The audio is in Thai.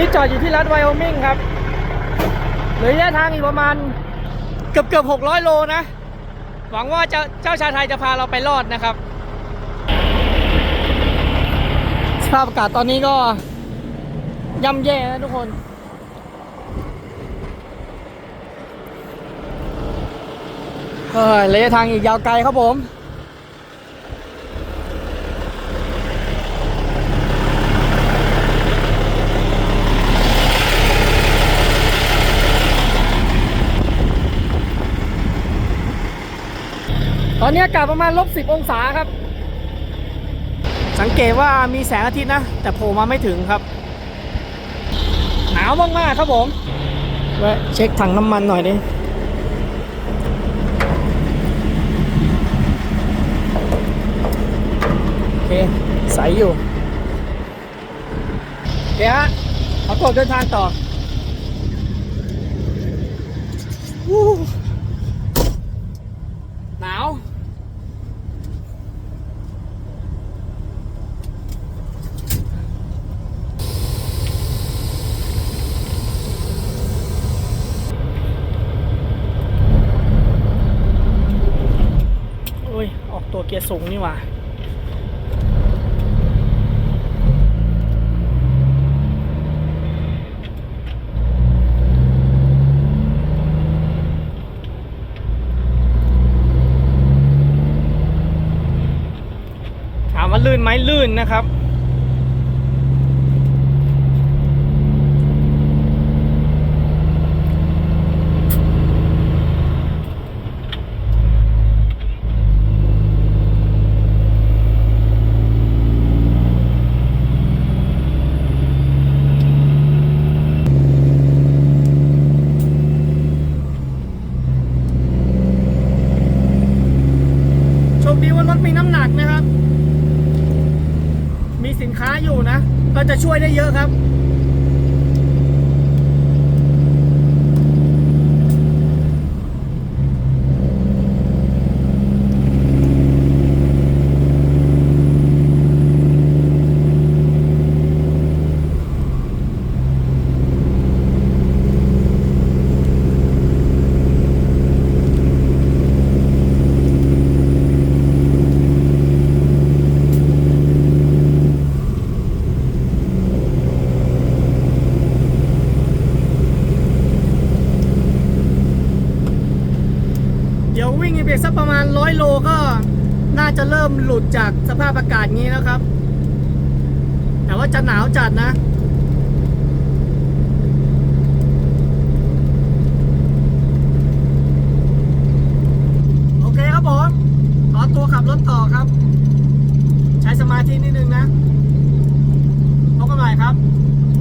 นี้จอดอยู่ที่รัฐไวโอมิงครับเหลือระยะทางอีกประมาณเกือบเกือบ600โลนะ หวังว่าเจ้าเจ้าชาไทยจะพาเราไปรอดนะครับ สภาพอากาศตอนนี้ก็ย่ำแย่นะทุกคนเฮ้ยระยะทางอีกยาวไกลครับผม ตอนนี้อากาศประมาณลบสิบองศาครับ สังเกตว่ามีแสงอาทิตย์นะ แต่โผล่มาไม่ถึงครับ หนาวมากๆครับผมแวะเช็คถังน้ำมันหน่อยดิโอเคใสอยู่โอเคฮะขอตัวเดินทางต่อวู้หนาว โอ้ย ออกตัว เกียร์สูงนี่หว่าถามว่าลื่นไหมลื่นนะครับ ว่ารถมีน้ำหนักนะครับ มีสินค้าอยู่นะ ก็จะช่วยได้เยอะครับ เดี๋ยววิ่งอีกสักประมาณร้อยโลก็น่าจะเริ่มหลุดจากสภาพอากาศงี้แล้วครับ แต่ว่าจะหนาวจัดนะ โอเคครับผมขอตัวขับรถต่อครับ ใช้สมาธินิดนึงนะพบกันใหม่ครับ